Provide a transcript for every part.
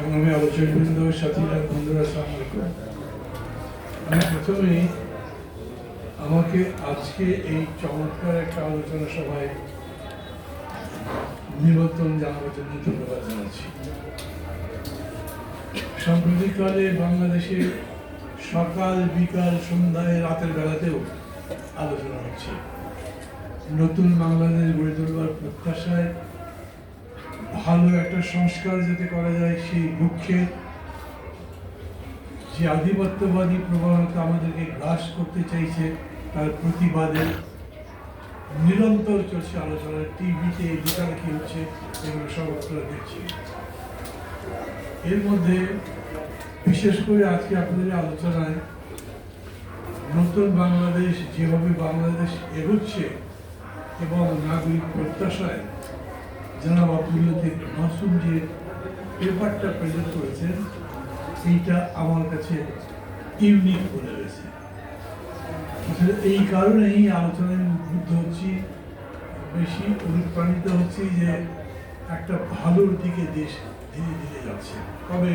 সংগ্রামী আলোচকবৃন্দ সাথীরা বন্ধুরা আলাইকুম আমি প্রথমেই আমাকে আজকে এই চমৎকার একটা আলোচনা সভায় নিমন্ত্রণ জানাবার জন্য ধন্যবাদ জানাচ্ছি। সাম্প্রতিককালে বাংলাদেশে সকাল, বিকাল, সন্ধ্যায়, রাতের বেলাতেও আলোচনা হচ্ছে। নতুন বাংলাদেশ গড়ে তোলবার প্রত্যাশায় ভালো একটা সংস্কার যাতে করা যায়, সেই লক্ষ্যে যে আধিপত্যবাদী প্রবণতা আমাদেরকে গ্রাস করতে চাইছে, তার প্রতিবাদে নিরন্তর চলছে আলোচনা। টিভিতে যেখানে কি হচ্ছে, এগুলো সব আপনারা দেখছি এর মধ্যে বিশেষ করে আজকে আপনাদের আলোচনায় নতুন বাংলাদেশ, যেভাবে বাংলাদেশ এগোচ্ছে এবং নাগরিক প্রত্যাশায় আব্দুল লতিফ মাসুম যে পেপারটা প্রেজেন্ট করেছেন এইটা আমার কাছে ইউনিক বলে রয়েছে আসলে এই কারণেই আলোচনায় উদ্বুদ্ধ হচ্ছি, বেশি অনুপ্রাণিত হচ্ছি যে একটা ভালোর দিকে দেশ ধীরে ধীরে যাচ্ছে। তবে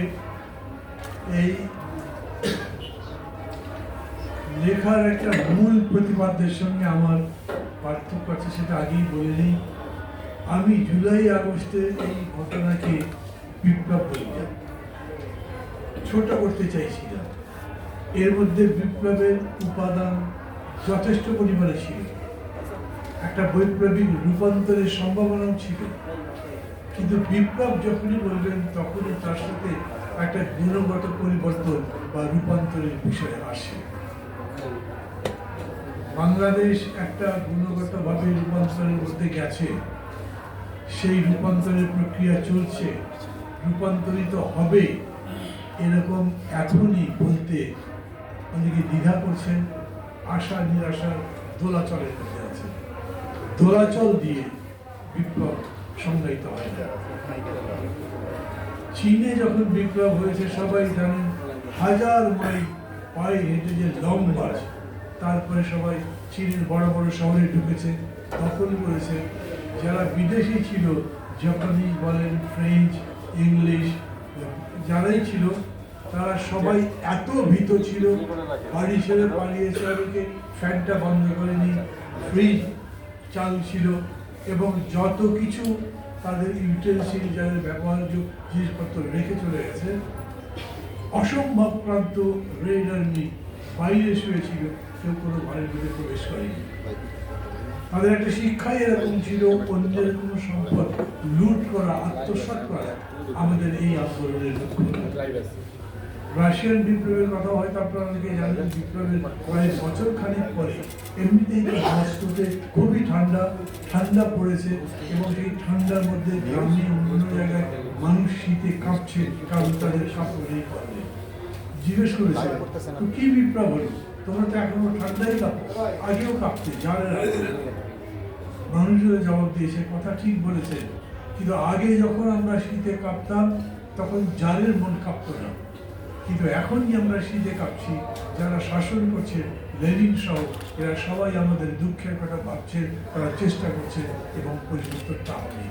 এই লেখার একটা মূল প্রতিপাদ্যের সঙ্গে আমার পার্থক্য আছে, সেটা আগেই বলে নিই। আমি জুলাই আগস্টে এই ঘটনাকে বিপ্লব বলি না। ছোট করতে চাইছি না এর মধ্যে বিপ্লবের উপাদান যথেষ্ট পরিমাণে ছিল। একটা বৈপ্লবিক রূপান্তরের সম্ভাবনাও ছিল। কিন্তু বিপ্লব যখনই বলবেন, তখনই তার সাথে একটা গুণগত পরিবর্তন বা রূপান্তরের বিষয়ে আসে। বাংলাদেশ একটা গুণগতভাবে রূপান্তরের মধ্যে গেছে। সেই রূপান্তরের প্রক্রিয়া চলছে। রূপান্তরিত হবে এরকম এখনই বলতে অনেকে দ্বিধা করছেন, আশা নিরাশার দোলাচলের মধ্যে আছে দোলাচল দিয়ে বিপ্লব সংজ্ঞায়িত হয় না। চীনে যখন বিপ্লব হয়েছে, সবাই জানেন, হাজার মাইল পায়ে হেঁটে যে লং মার্চ, তারপরে সবাই চীনের বড় বড় শহরে ঢুকেছে, দখল করেছে। যারা বিদেশি ছিল, জাপানিজ বলেন, ফ্রেঞ্চ, ইংলিশ, যারাই ছিল, তারা সবাই এত ভীত ছিল, বাড়ি ছেড়ে পালিয়েছে অনেকে ফ্যানটা বন্ধ করেনি ফ্রিজ চালু ছিল এবং যত কিছু তাদের ইউটেন্সিল যাদের ব্যবহার্য জিনিসপত্র রেখে চলে গেছে, অসম্ভব প্রান্ত রেড আর্মি বাইরে শুয়েছিল, কেউ কোনো বাড়ির ভিতরে প্রবেশ করেনি। তাদের একটা শিক্ষাই এরকম ছিল, অন্যের কোনো সম্পদ লুট করা, আত্মসাৎ করা আমাদের এই আন্দোলনের রাশিয়ান বিপ্লবের কথা হয়তো আপনারা অনেকে জানেন, বিপ্লবের কয়েক বছর খানিক পরে এমনিতেই মস্কোতে খুবই ঠান্ডা ঠান্ডা পড়েছে এবং সেই ঠান্ডার মধ্যে গ্রামে অন্য জায়গায় মানুষ শীতে কাঁপছে কারণ তাদের কাপড় নেই। জিজ্ঞেস করেছে কি বিপ্লব হলো? তোমরা তো এখনও ঠান্ডাই কাঁপো আগেও কাঁপতে, জানে না। মানুষের জবাব দিয়েছে, কথা ঠিক বলেছে। কিন্তু আগে যখন আমরা শীতে কাঁপতাম, তখন জালের মন কাঁপতো না। কিন্তু এখনই আমরা শীতে কাঁপছি, যারা শাসন করছে, লেনিন সহ, এরা সবাই আমাদের দুঃখের কথা ভাবছে তারা চেষ্টা করছে এবং পরিবর্তনটা হবে।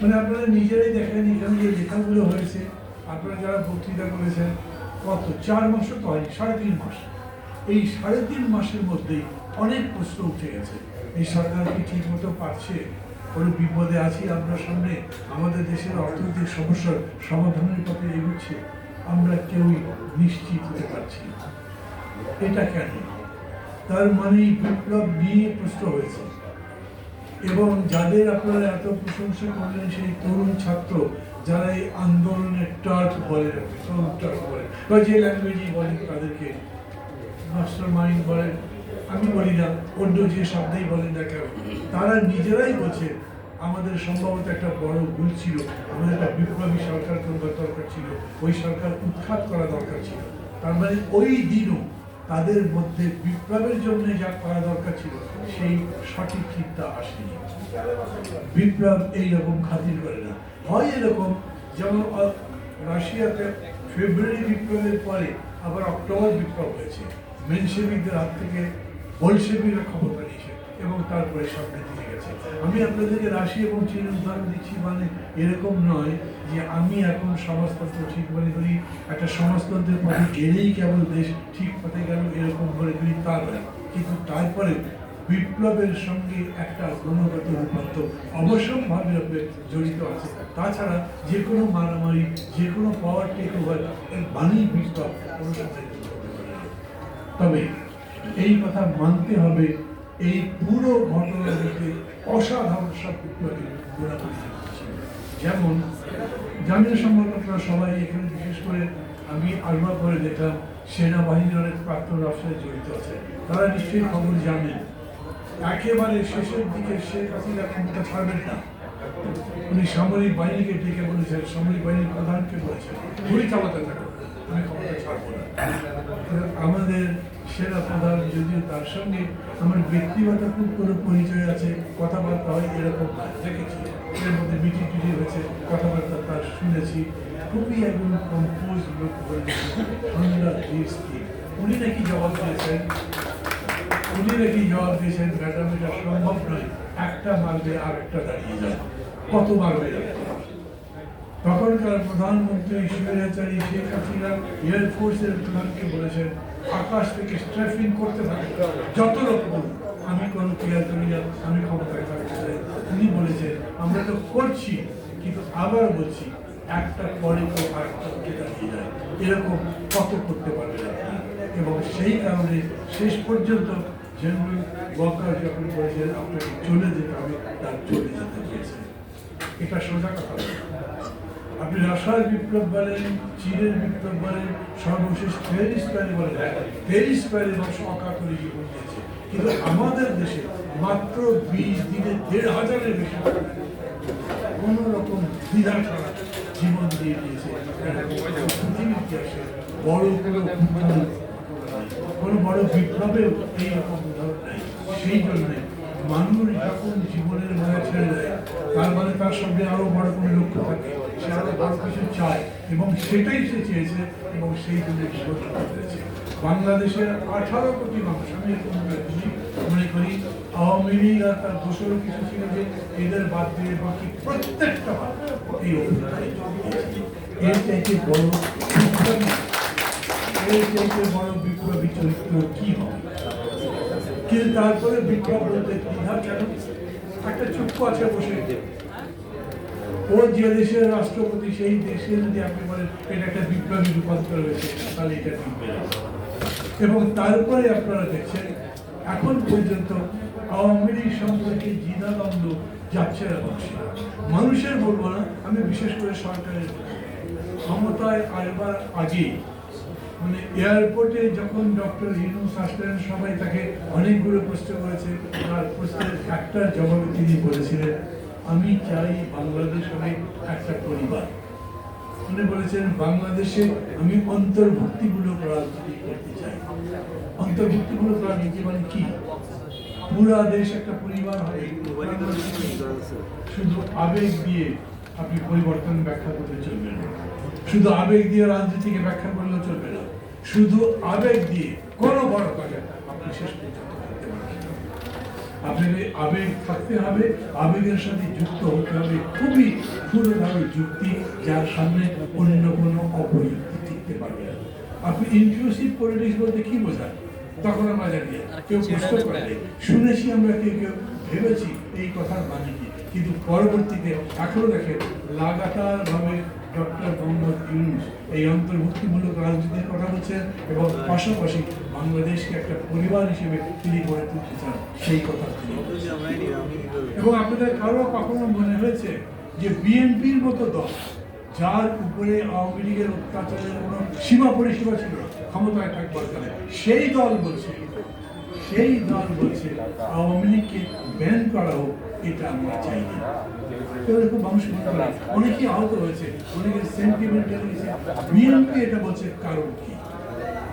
মানে আপনারা নিজেরাই দেখেন, এখানে যে লেখাগুলো হয়েছে, আপনারা যারা বক্তৃতা করেছেন কত চার মাসও তো হয়নি, সাড়ে তিন মাস। এই সাড়ে তিন মাসের মধ্যেই অনেক প্রশ্ন উঠে গেছে। এই সরকার কি ঠিক মতো পারছে? কোনো বিপদে আছি আমরা সামনে? আমাদের দেশের অর্থনৈতিক সমস্যার সমাধানের পথে এগুচ্ছে। আমরা কেউই নিশ্চিত হতে পারছি না। এটা কেন? তার মানে বিপ্লব নিয়ে প্রশ্ন হয়েছে। এবং যাদের আপনারা এত প্রশংসা করলেন সেই তরুণ ছাত্র যারা এই আন্দোলনের টার্ক বলে টার্ক বলে, বা যে ল্যাঙ্গুয়েজই বলেন তাদেরকে মাস্টার মাইন্ড বলেন আমি বলি না, অন্য যে শব্দেই বলেন না কেন, তারা নিজেরাই বলছে, আমাদের সম্ভবত একটা বড় ভুল ছিল, আমাদের একটা বিপ্লবী সরকার করবার দরকার ছিল, ওই সরকার উৎখাত করা দরকার ছিল। তার মানে ওই দিনও তাদের মধ্যে বিপ্লবের জন্য যা করা দরকার ছিল, সেই সঠিক চিন্তা আসেনি। বিপ্লব এইরকম খাতির করে না। হয় এরকম, যেমন রাশিয়াতে ফেব্রুয়ারি বিপ্লবের পরে আবার অক্টোবর বিপ্লব হয়েছে। মেনসেবিকদের হাত থেকে বলসেবিকরা ক্ষমতা নিয়েছে এবং তারপরে সামনে দিয়ে গেছে আমি আপনাদেরকে রাশি এবং চীন উদাহরণ দিচ্ছি মানে এরকম নয় যে আমি এখন সমাজতন্ত্র ঠিক মনে করি, একটা সমাজতন্ত্রের পথে গেলেই কেবল দেশ ঠিক পথে গেল এরকম করি, তা নয়। কিন্তু তারপরে বিপ্লবের সঙ্গে একটা গুণগত রূপান্তর অবশ্যম্ভাবী জড়িত আছে। তাছাড়া যে কোনো মারামারি, যে কোনো পাওয়ার টেক ওভার এর মানেই বিপ্লব। তবে এই কথা মানতে হবে এই পুরো মধ্যে অসাধারণ সব বিপ্লবী যেমন জাতীয় সংবাদ সবাই এখানে বিশেষ করে আমি আলবা করে দেখলাম, সেনাবাহিনীর অনেক প্রাক্তন অফিসার জড়িত আছে। তারা নিশ্চয়ই খবর জানেন। একেবারে শেষের দিকে শেখ হাসিনা ক্ষমতা ছাড়বেন না। উনি সামরিক বাহিনীকে ডেকে বলেছেন, সামরিক বাহিনীর প্রধানকে বলেছেন, গুলি চালাতে থাকো, আমি ক্ষমতা ছাড়বো না। আমাদের সেনা প্রধান যদিও তার সঙ্গে আমার ব্যক্তিগত খুব কোনো পরিচয় আছে, কথাবার্তা হয় এরকম দেখেছি, এর মধ্যে মিটিং টিটি হয়েছে, কথাবার্তা তার শুনেছি। খুবই একজন কম্পোজ লোক উনি নাকি জবাব দিয়েছেন, উনি নাকি জবাব দিয়েছেন, ম্যাডাম, এটা সম্ভব নয়। একটা মারবে আর একটা দাঁড়িয়ে যায় কত মারবে? তখনকার প্রধানমন্ত্রী স্বৈরাচারী শেখ হাসিনা এয়ারফোর্সের প্রধানকে বলেছেন, আকাশ থেকে স্ট্রাফিং করতে থাকে যত রকম আমি কোনো কেয়ার করি না, আমি ক্ষমতায় থাকতে চাই উনি বলেছেন, আমরা তো করছি, কিন্তু আবার বলছি, একটা পরে তো আরেকটা দাঁড়িয়ে যায়। এরকম কত করতে আপনি এবং সেই কারণে শেষ পর্যন্ত জেনারেল ওয়াকার যখন বলেছেন, আপনাকে চলে যেতে হবে, তার চলে যেতে হয়েছে। এটা সোজা কথা। আপনি রাশার বিপ্লব বলেন, চীনের বিপ্লব বলেন, সর্বশেষ প্যারিস প্যারি বলেন প্যারিস প্যারি মানুষ অকাতরে জীবন দিয়েছে। কিন্তু আমাদের দেশে মাত্র বিশ দিনে দেড় হাজারের বেশি কোন রকম দ্বিধা ছাড়া জীবন দিয়ে দিয়েছে। ইতিহাসে বড় কোনো কোনো বড় বিপ্লবেও এইরকম উদাহরণ নেই। সেই জন্য মানুষ যখন জীবনের মায়া ছেড়ে দেয়, তার মানে তার সঙ্গে আরও বড় কোনো লক্ষ্য থাকে। সে আরও বড় কিছু চায় এবং সেটাই সে চেয়েছে এবং সেই জন্য করেছে বাংলাদেশের আঠারো কোটি মানুষ আমি এরকম মনে করি আওয়ামী লীগ আর তার দোষরও কিছু ছিল যে এদের বাদ দিয়ে বাকি প্রত্যেকটা এই দিয়েছে। এর চাইতে বড় এর চাইতে বড় বিপ্লবী চরিত্র কি হবে? কিন্তু তারপরে বিপ্লব বলতে দ্বিধা কেন? একটা চুপ আছে বসে ও যে দেশের রাষ্ট্রপতি, সেই দেশে যদি আপনি বলেন, এটা একটা বিপ্লবী রূপান্তর হয়েছে, তাহলে এটা না। এবং তারপরে আপনারা দেখছেন, এখন পর্যন্ত আওয়ামী লীগ সম্পর্কে যাচ্ছে না মানুষের। বলব না, আমি বিশেষ করে সরকারের ক্ষমতায় আসবার আগে মানে এয়ারপোর্টে যখন ডক্টর ইউনুস আসলেন, সবাই তাকে অনেকগুলো প্রশ্ন করেছে। তার প্রশ্নের একটার জবাবে তিনি বলেছিলেন আমি চাই বাংলাদেশ হবে একটা পরিবার উনি বলেছেন, বাংলাদেশে আমি অন্তর্ভুক্তিমূলক রাজনীতি করতে চাই অন্তর্ভুক্তিমূলক রাজনীতি মানে কি পুরা দেশ একটা পরিবার কি? শুধু আবেগ দিয়ে আপনি পরিবর্তন ব্যাখ্যা করতে চলবে না শুধু আবেগ দিয়ে রাজনীতিকে ব্যাখ্যা করলে চলবে না শুধু আবেগ দিয়ে কোনো বড় কাজে আপনি শেষ করতে। আপনাকে আবেগ থাকতে হবে, আবেগের সাথে যুক্ত হতে হবে। খুবই পুরোভাবে যুক্তি যার সামনে অন্য কোনো অপযুক্তি টিকতে পারবে। আপনি ইনক্লুসিভ পলিটিক্স বলতে কি বোঝান? তখন আমরা জানি, কেউ বুঝতে পারে শুনেছি আমরা, কেউ কেউ ভেবেছি এই কথার মানে কি? কিন্তু পরবর্তীতে এখনও দেখেন লাগাতার ভাবে ডক্টর মোহাম্মদ ইউনুস এই অন্তর্ভুক্তিমূলক রাজনীতির কথা বলছেন এবং পাশাপাশি বাংলাদেশকে একটা পরিবার হিসেবে তিনি গড়ে তুলতে চান সেই কথা এবং আপনাদের কারও কখনো মনে হয়েছে যে বিএনপির মতো দল, যার উপরে আওয়ামী লীগের অত্যাচারের কোনো সীমা পরিসীমা ছিল ক্ষমতায় থাকবার কালে, সেই দল বলছে সেই দল বলছে, আওয়ামী লীগকে ব্যান করা হোক, এটা আমরা চাই না। মনে আহত হয়েছে সেন্টিমেন্টাল বিএনপি এটা বলছে, কারণ কি?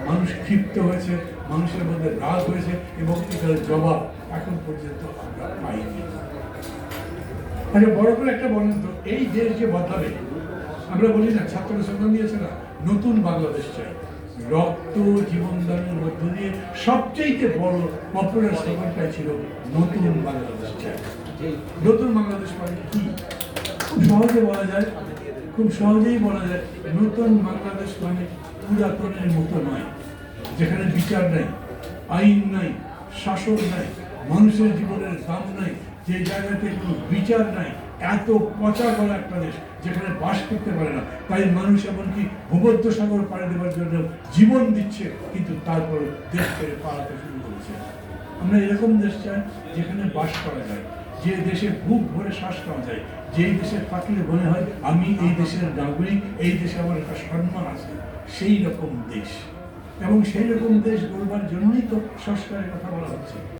মানুষ ক্ষিপ্ত হয়েছে, মানুষের মধ্যে রাগ হয়েছে এবং এটার জবাব এখন পর্যন্ত আমরা পাইনি। আচ্ছা বড় করে একটা বলেন তো, এই যে বদলাবে, আমরা বলি না, ছাত্র সংগ্রাম দিয়েছে না, নতুন বাংলাদেশ চাই। রক্ত জীবনদানের মধ্য দিয়ে সবচেয়ে বড় পপুলার স্লোগানটাই ছিল নতুন বাংলাদেশ। নতুন বাংলাদেশ মানে কি? খুব সহজে বলা যায়, খুব সহজেই বলা যায়, নতুন বাংলাদেশ মানে পুরাতনের মতো নয়। যেখানে বিচার নাই, আইন নাই, শাসন নাই, মানুষের জীবনের দাম নাই, যে জায়গাতে কোনো বিচার নাই এত পচা গলা একটা দেশ যেখানে বাস করতে পারে না। তাই মানুষ এমনকি ভূমধ্য সাগর পাড়ি দেওয়ার জন্য জীবন দিচ্ছে, কিন্তু তারপর দেশ ছেড়ে পালাতে শুরু করেছে। আমরা এরকম দেশ চাই যেখানে বাস করা যায়, যে দেশে বুক ভরে শ্বাস নেওয়া যায়। যেই দেশে থাকলে মনে হয় আমি এই দেশের নাগরিক, এই দেশে আমার একটা সম্মান আছে, সেই রকম দেশ। এবং সেই রকম দেশ গড়বার জন্যই তো সংস্কারের কথা বলা হচ্ছে।